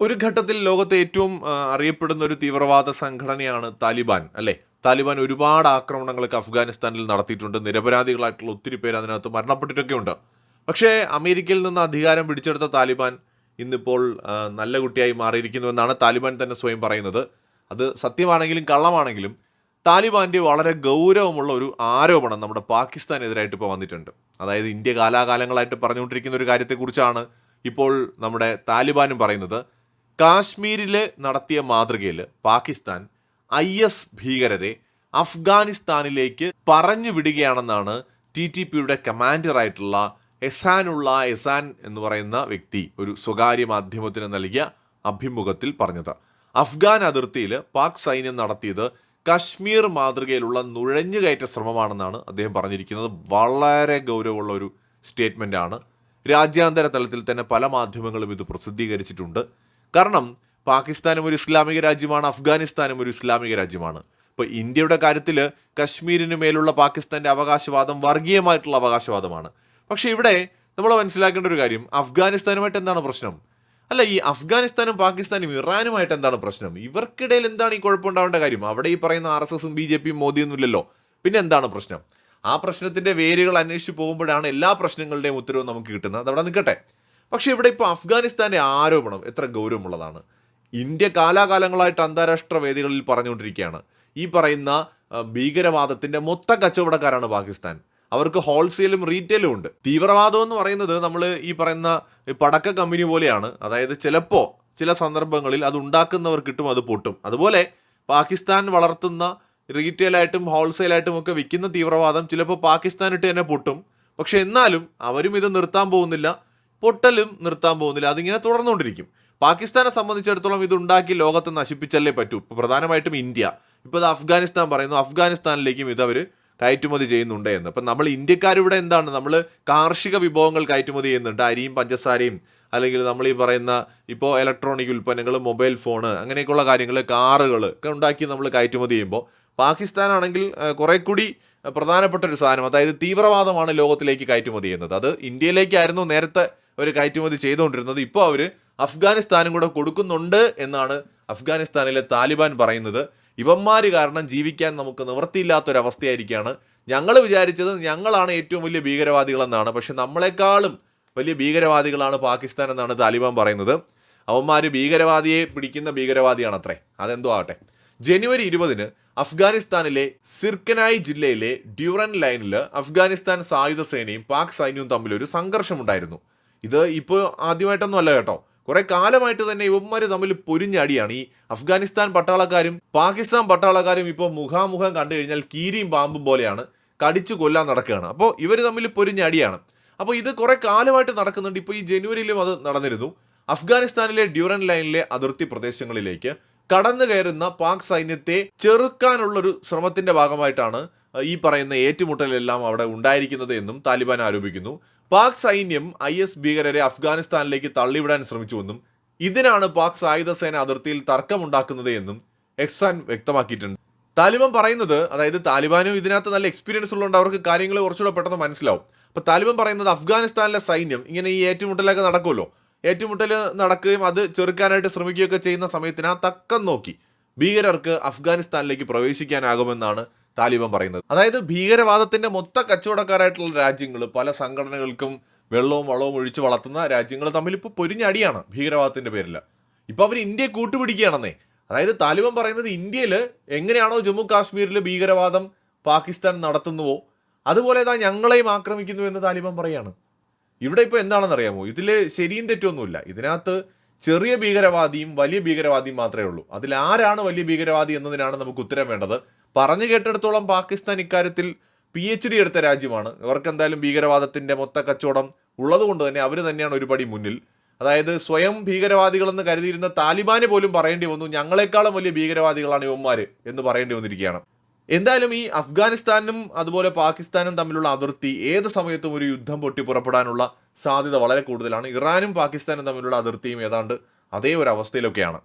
ഒരു ഘട്ടത്തിൽ ലോകത്തെ ഏറ്റവും അറിയപ്പെടുന്ന ഒരു തീവ്രവാദ സംഘടനയാണ് താലിബാൻ അല്ലേ? താലിബാൻ ഒരുപാട് ആക്രമണങ്ങളൊക്കെ അഫ്ഗാനിസ്ഥാനിൽ നടത്തിയിട്ടുണ്ട്. നിരപരാധികളായിട്ടുള്ള ഒത്തിരി പേര് അതിനകത്ത് മരണപ്പെട്ടിട്ടൊക്കെ ഉണ്ട്. പക്ഷേ അമേരിക്കയിൽ നിന്ന് അധികാരം പിടിച്ചെടുത്ത താലിബാൻ ഇന്നിപ്പോൾ നല്ല കുട്ടിയായി മാറിയിരിക്കുന്നു എന്നാണ് താലിബാൻ തന്നെ സ്വയം പറയുന്നത്. അത് സത്യമാണെങ്കിലും കള്ളമാണെങ്കിലും താലിബാന്റെ വളരെ ഗൗരവമുള്ള ഒരു ആരോപണം നമ്മുടെ പാകിസ്ഥാനെതിരായിട്ട് ഇപ്പോൾ വന്നിട്ടുണ്ട്. അതായത് ഇന്ത്യ കാലാകാലങ്ങളായിട്ട് പറഞ്ഞുകൊണ്ടിരിക്കുന്ന ഒരു കാര്യത്തെക്കുറിച്ചാണ് ഇപ്പോൾ നമ്മുടെ താലിബാനും പറയുന്നത്. കാശ്മീരിൽ നടത്തിയ മാതൃകയിൽ പാകിസ്ഥാൻ ഐ എസ് ഭീകരരെ അഫ്ഗാനിസ്ഥാനിലേക്ക് പറഞ്ഞു വിടുകയാണെന്നാണ് ടി ടി പിയുടെ കമാൻഡറായിട്ടുള്ള എസാനുള്ള എസാൻ എന്ന് പറയുന്ന വ്യക്തി ഒരു സ്വകാര്യ മാധ്യമത്തിന് നൽകിയ അഭിമുഖത്തിൽ പറഞ്ഞത്. അഫ്ഗാൻ അതിർത്തിയിൽ പാക് സൈന്യം നടത്തിയത് കശ്മീർ മാതൃകയിലുള്ള നുഴഞ്ഞുകയറ്റ ശ്രമമാണെന്നാണ് അദ്ദേഹം പറഞ്ഞിരിക്കുന്നത്. വളരെ ഗൗരവമുള്ള ഒരു സ്റ്റേറ്റ്മെന്റ് ആണ് രാജ്യാന്തര തലത്തിൽ തന്നെ പല മാധ്യമങ്ങളും ഇത് പ്രസിദ്ധീകരിച്ചിട്ടുണ്ട്. കാരണം പാകിസ്ഥാനും ഒരു ഇസ്ലാമിക രാജ്യമാണ് അഫ്ഗാനിസ്ഥാനും ഒരു ഇസ്ലാമിക രാജ്യമാണ്. ഇപ്പോൾ ഇന്ത്യയുടെ കാര്യത്തിൽ കശ്മീരിന് മേലുള്ള പാകിസ്ഥാന്റെ അവകാശവാദം വർഗീയമായിട്ടുള്ള അവകാശവാദമാണ്. പക്ഷേ ഇവിടെ നമ്മൾ മനസ്സിലാക്കേണ്ട ഒരു കാര്യം അഫ്ഗാനിസ്ഥാനുമായിട്ട് എന്താണ് പ്രശ്നം? അല്ല ഈ അഫ്ഗാനിസ്ഥാനും പാകിസ്ഥാനും ഇറാനുമായിട്ട് എന്താണ് പ്രശ്നം? ഇവർക്കിടയിൽ എന്താണ് ഈ കുഴപ്പമുണ്ടാവേണ്ട കാര്യം? അവിടെ ഈ പറയുന്ന ആർ എസ് എസും ബി ജെ പിയും മോദിയൊന്നുമില്ലല്ലോ പിന്നെ എന്താണ് പ്രശ്നം? ആ പ്രശ്നത്തിന്റെ വേരുകൾ അന്വേഷിച്ച് പോകുമ്പോഴാണ് എല്ലാ പ്രശ്നങ്ങളുടെയും ഉത്തരവും നമുക്ക് കിട്ടുന്നത്. അതവിടെ നിൽക്കട്ടെ. പക്ഷേ ഇവിടെ ഇപ്പോൾ അഫ്ഗാനിസ്ഥാന്റെ ആരോപണം എത്ര ഗൗരവമുള്ളതാണ്. ഇന്ത്യ കാലാകാലങ്ങളായിട്ട് അന്താരാഷ്ട്ര വേദികളിൽ പറഞ്ഞുകൊണ്ടിരിക്കുകയാണ്. ഈ പറയുന്ന ഭീകരവാദത്തിന്റെ മൊത്ത കച്ചവടക്കാരാണ് പാകിസ്ഥാൻ. അവർക്ക് ഹോൾസെയിലും റീറ്റെയിലും ഉണ്ട്. തീവ്രവാദം എന്ന് പറയുന്നത് നമ്മൾ ഈ പറയുന്ന പടക്ക കമ്പനി പോലെയാണ്. അതായത് ചിലപ്പോൾ ചില സന്ദർഭങ്ങളിൽ അത് ഉണ്ടാക്കുന്നവർ കിട്ടും അത് പൊട്ടും. അതുപോലെ പാകിസ്ഥാൻ വളർത്തുന്ന റീറ്റെയിലായിട്ടും ഹോൾസെയിലായിട്ടും ഒക്കെ വിൽക്കുന്ന തീവ്രവാദം ചിലപ്പോൾ പാകിസ്ഥാനിട്ട് തന്നെ പൊട്ടും. പക്ഷെ എന്നാലും അവരും ഇത് നിർത്താൻ പോകുന്നില്ല. പൊട്ടലും നിർത്താൻ പോകുന്നില്ല. അതിങ്ങനെ തുടർന്നുകൊണ്ടിരിക്കും. പാകിസ്ഥാനെ സംബന്ധിച്ചിടത്തോളം ഇതുണ്ടാക്കി ലോകത്തെ നശിപ്പിച്ചല്ലേ പറ്റൂ? ഇപ്പോൾ പ്രധാനമായിട്ടും ഇന്ത്യ. ഇപ്പോൾ അത് അഫ്ഗാനിസ്ഥാൻ പറയുന്നു അഫ്ഗാനിസ്ഥാനിലേക്കും ഇതവർ കയറ്റുമതി ചെയ്യുന്നുണ്ട് എന്ന്. അപ്പം നമ്മൾ ഇന്ത്യക്കാരിവിടെ എന്താണ്? നമ്മൾ കാർഷിക വിഭവങ്ങൾ കയറ്റുമതി ചെയ്യുന്നുണ്ട്. അരിയും പഞ്ചസാരയും അല്ലെങ്കിൽ നമ്മൾ ഈ പറയുന്ന ഇപ്പോൾ ഇലക്ട്രോണിക് ഉൽപ്പന്നങ്ങൾ മൊബൈൽ ഫോണ് അങ്ങനെയൊക്കെയുള്ള കാര്യങ്ങൾ കാറുകൾ ഒക്കെ ഉണ്ടാക്കി നമ്മൾ കയറ്റുമതി ചെയ്യുമ്പോൾ പാകിസ്ഥാനാണെങ്കിൽ കുറെ കൂടി പ്രധാനപ്പെട്ട ഒരു സാധനം അതായത് തീവ്രവാദമാണ് ലോകത്തിലേക്ക് കയറ്റുമതി ചെയ്യുന്നത്. അത് ഇന്ത്യയിലേക്കായിരുന്നു നേരത്തെ അവർ കയറ്റുമതി ചെയ്തുകൊണ്ടിരുന്നത്. ഇപ്പോൾ അവർ അഫ്ഗാനിസ്ഥാനും കൂടെ കൊടുക്കുന്നുണ്ട് എന്നാണ് അഫ്ഗാനിസ്ഥാനിലെ താലിബാൻ പറയുന്നത്. ഇവന്മാർ കാരണം ജീവിക്കാൻ നമുക്ക് നിവൃത്തിയില്ലാത്തൊരവസ്ഥയായിരിക്കുകയാണ് ഞങ്ങൾ വിചാരിച്ചത് ഞങ്ങളാണ് ഏറ്റവും വലിയ ഭീകരവാദികളെന്നാണ്. പക്ഷെ നമ്മളെക്കാളും വലിയ ഭീകരവാദികളാണ് പാകിസ്ഥാൻ എന്നാണ് താലിബാൻ പറയുന്നത്. അവന്മാർ ഭീകരവാദിയെ പിടിക്കുന്ന ഭീകരവാദിയാണത്രേ. അതെന്തോ ആവട്ടെ. ജനുവരി ഇരുപതിന് അഫ്ഗാനിസ്ഥാനിലെ സിർക്കനായി ജില്ലയിലെ ഡ്യൂറൻ ലൈനിൽ അഫ്ഗാനിസ്ഥാൻ സായുധ സേനയും പാക് സൈന്യവും തമ്മിൽ ഒരു സംഘർഷമുണ്ടായിരുന്നു. ഇത് ഇപ്പോൾ ആദ്യമായിട്ടൊന്നുമല്ല കേട്ടോ. കുറെ കാലമായിട്ട് തന്നെ ഇവന്മാർ തമ്മിൽ പൊരിഞ്ഞടിയാണ്. ഈ അഫ്ഗാനിസ്ഥാൻ പട്ടാളക്കാരും പാകിസ്ഥാൻ പട്ടാളക്കാരും ഇപ്പോൾ മുഖാമുഖം കണ്ടു കഴിഞ്ഞാൽ കീരിയും പാമ്പും പോലെയാണ്. കടിച്ചു കൊല്ലാൻ നടക്കുകയാണ്. അപ്പോൾ ഇവർ തമ്മിൽ പൊരിഞ്ഞടിയാണ്. അപ്പോൾ ഇത് കുറെ കാലമായിട്ട് നടക്കുന്നുണ്ട്. ഇപ്പോൾ ഈ ജനുവരിയിലും അത് നടന്നിരുന്നു. അഫ്ഗാനിസ്ഥാനിലെ ഡ്യൂറൻ ലൈനിലെ അതിർത്തി പ്രദേശങ്ങളിലേക്ക് കടന്നു കയറുന്ന പാക് സൈന്യത്തെ ചെറുക്കാനുള്ളൊരു ശ്രമത്തിന്റെ ഭാഗമായിട്ടാണ് ഈ പറയുന്ന ഏറ്റുമുട്ടലെല്ലാം അവിടെ ഉണ്ടായിരിക്കുന്നത് എന്നും താലിബാൻ ആരോപിക്കുന്നു. പാക് സൈന്യം ഐ എസ് ഭീകരരെ അഫ്ഗാനിസ്ഥാനിലേക്ക് തള്ളിവിടാൻ ശ്രമിച്ചുവെന്നും ഇതിനാണ് പാക് സായുധ സേന അതിർത്തിയിൽ തർക്കമുണ്ടാക്കുന്നത് എന്നും എക്സാൻ വ്യക്തമാക്കിയിട്ടുണ്ട്. താലിബാൻ പറയുന്നത് അതായത് താലിബാനും ഇതിനകത്ത് നല്ല എക്സ്പീരിയൻസ് ഉള്ളതുകൊണ്ട് അവർക്ക് കാര്യങ്ങൾ കുറച്ചുകൂടെ പെട്ടെന്ന് മനസ്സിലാവും. അപ്പോൾ താലിബാൻ പറയുന്നത് അഫ്ഗാനിസ്ഥാനിലെ സൈന്യം ഇങ്ങനെ ഈ ഏറ്റുമുട്ടലൊക്കെ നടക്കുമല്ലോ. ഏറ്റുമുട്ടൽ നടക്കുകയും അത് ചെറുക്കാനായിട്ട് ശ്രമിക്കുകയൊക്കെ ചെയ്യുന്ന സമയത്തിന് ആ തക്കം നോക്കി ഭീകരർക്ക് അഫ്ഗാനിസ്ഥാനിലേക്ക് പ്രവേശിക്കാനാകുമെന്നാണ് താലിബാൻ പറയുന്നത്. അതായത് ഭീകരവാദത്തിന്റെ മൊത്ത കച്ചവടക്കാരായിട്ടുള്ള രാജ്യങ്ങൾ പല സംഘടനകൾക്കും വെള്ളവും വളവും ഒഴിച്ച് വളർത്തുന്ന രാജ്യങ്ങൾ തമ്മിൽ ഇപ്പോൾ പൊരിഞ്ഞടിയാണ് ഭീകരവാദത്തിന്റെ പേരിൽ. ഇപ്പൊ അവർ ഇന്ത്യയെ കൂട്ടുപിടിക്കുകയാണെന്നേ. അതായത് താലിബാൻ പറയുന്നത് ഇന്ത്യയിൽ എങ്ങനെയാണോ ജമ്മു കാശ്മീരിൽ ഭീകരവാദം പാകിസ്ഥാൻ നടത്തുന്നുവോ അതുപോലെ താ ഞങ്ങളെയും ആക്രമിക്കുന്നു എന്ന് താലിബാൻ പറയാണ്. ഇവിടെ ഇപ്പോൾ എന്താണെന്ന് അറിയാമോ ഇതിൽ ശരിയും തെറ്റൊന്നുമില്ല ഇതിനകത്ത് ചെറിയ ഭീകരവാദിയും വലിയ ഭീകരവാദിയും മാത്രമേ ഉള്ളൂ. അതിൽ ആരാണ് വലിയ ഭീകരവാദി എന്നതിനാണ് നമുക്ക് ഉത്തരം വേണ്ടത്. പറഞ്ഞു കേട്ടിടത്തോളം പാകിസ്ഥാൻ ഇക്കാര്യത്തിൽ പി എച്ച് ഡി എടുത്ത രാജ്യമാണ്. ഇവർക്ക് എന്തായാലും ഭീകരവാദത്തിന്റെ മൊത്ത കച്ചവടം ഉള്ളതുകൊണ്ട് തന്നെ അവർ തന്നെയാണ് ഒരുപടി മുന്നിൽ. അതായത് സ്വയം ഭീകരവാദികളെന്ന് കരുതിയിരുന്ന താലിബാന് പോലും പറയേണ്ടി വന്നു. ഞങ്ങളെക്കാളും വലിയ ഭീകരവാദികളാണ് ഇവന്മാർ എന്ന് പറയേണ്ടി വന്നിരിക്കുകയാണ്. എന്തായാലും ഈ അഫ്ഗാനിസ്ഥാനും അതുപോലെ പാകിസ്ഥാനും തമ്മിലുള്ള അതിർത്തി ഏത് സമയത്തും ഒരു യുദ്ധം പൊട്ടി പുറപ്പെടാനുള്ള സാധ്യത വളരെ കൂടുതലാണ്. ഇറാനും പാകിസ്ഥാനും തമ്മിലുള്ള അതിർത്തിയും ഏതാണ്ട് അതേ ഒരു അവസ്ഥയിലൊക്കെയാണ്.